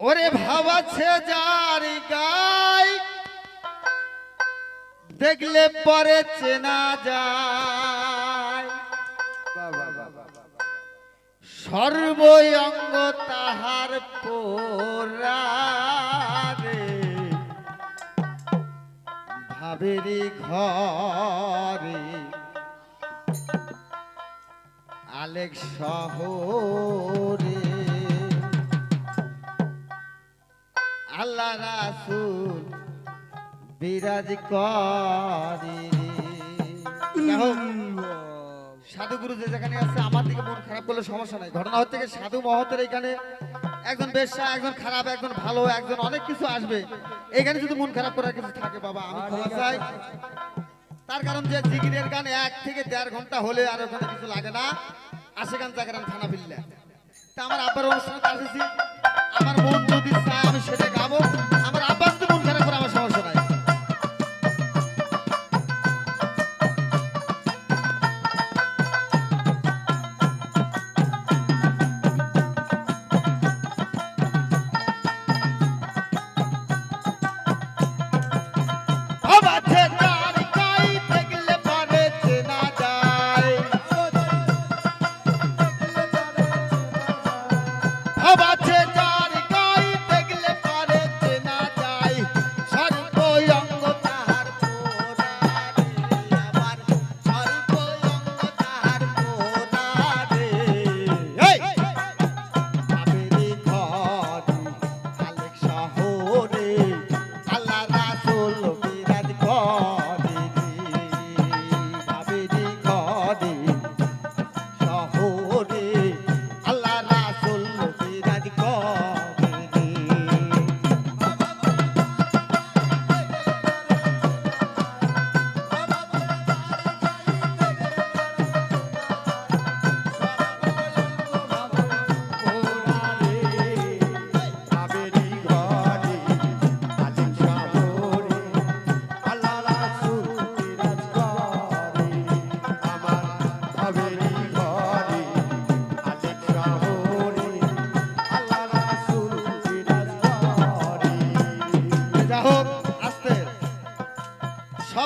ওরে ভাবাছে যার গাই দেখলে পরে চেনা যায়। সর্বঙ্গ তাহার পোরারে ভাবেরি ঘরে আলেক শহরে। আল্লাহ রাসুল বিরাজ করে। সাধু গুরু যে যেখানে আছে আমার দিকে মন খারাপ করলে সমস্যা নাই। ঘটনা হচ্ছে কি সাধু মহতের এখানে একজন বেশ্যা একজন খারাপ একজন ভালো একজন অনেক কিছু আসবে। এখানে যদি মন খারাপ করার কিছু থাকে বাবা আমি ক্ষমা চাই। তার কারণ যে জিগিরের গান এক থেকে দেড় ঘণ্টা হলে আর ওখানে কিছু লাগে না। আসে গান জায়গার থানা বিল্লা। তা আমার আব্বার অনুষ্ঠান আসেছি। আমার মন যদি চায় আমি সেটা গাবো।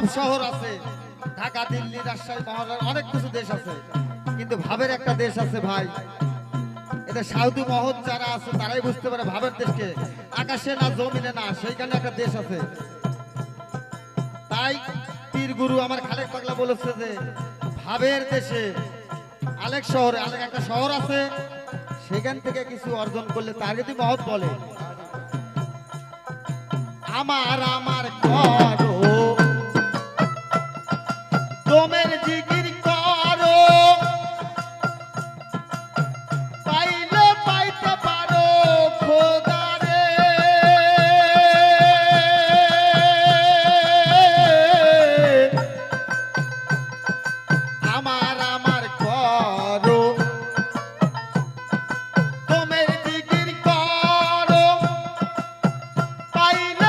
সব শহর আছে। ঢাকা, দিল্লি, রাজশাহী, মহারাষ্ট্র, অনেক কিছু দেশ আছে। কিন্তু ভাবের একটা দেশ আছে ভাই। এটা সাউদি মহৎ যারা আছে, তারাই বুঝতে পারে ভাবের দেশকে। আকাশে না, জমিনে না, সেইখানে একটা দেশ আছে। তাই পীর গুরু আমার খালেক পাগলা বলেছে যে, ভাবের দেশে আলেক শহরে, আলেক একটা শহর আছে, সেখান থেকে কিছু অর্জন করলে তার যদি মহৎ বলে, আমার আমার করো পাইলে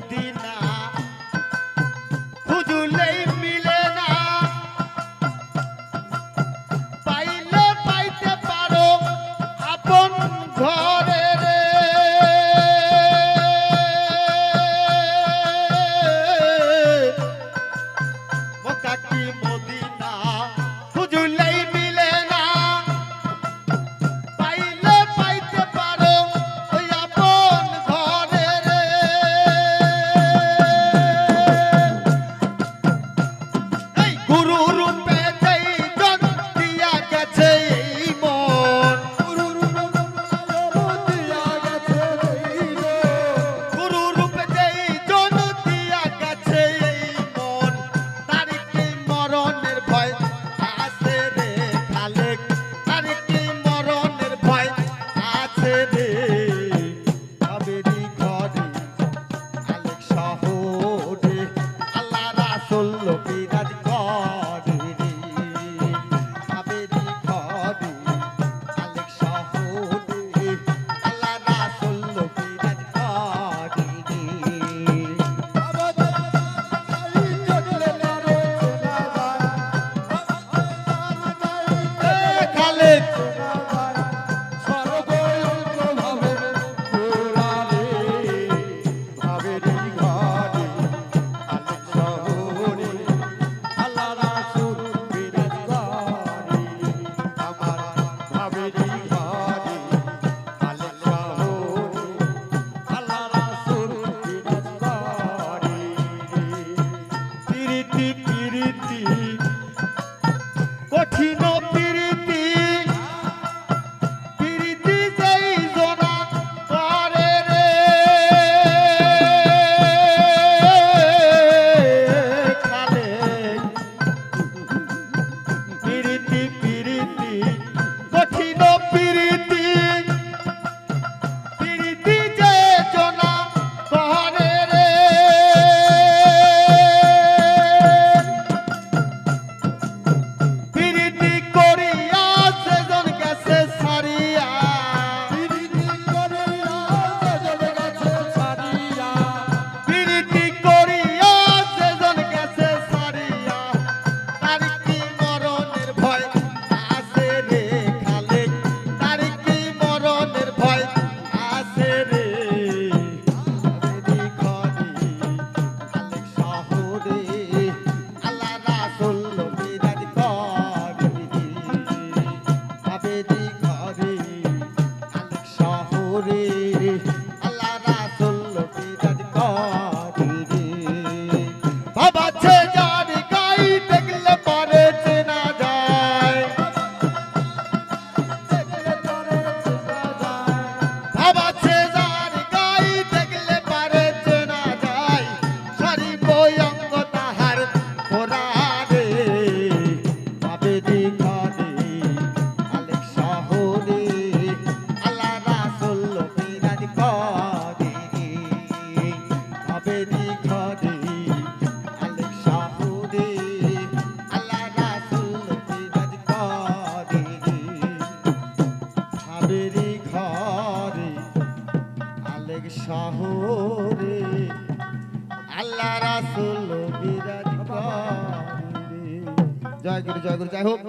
ti. Khalid. শহরে আল্লাহ রাসুল বিরাজ করে জয় গুরু জয় গুরু যাই হোক।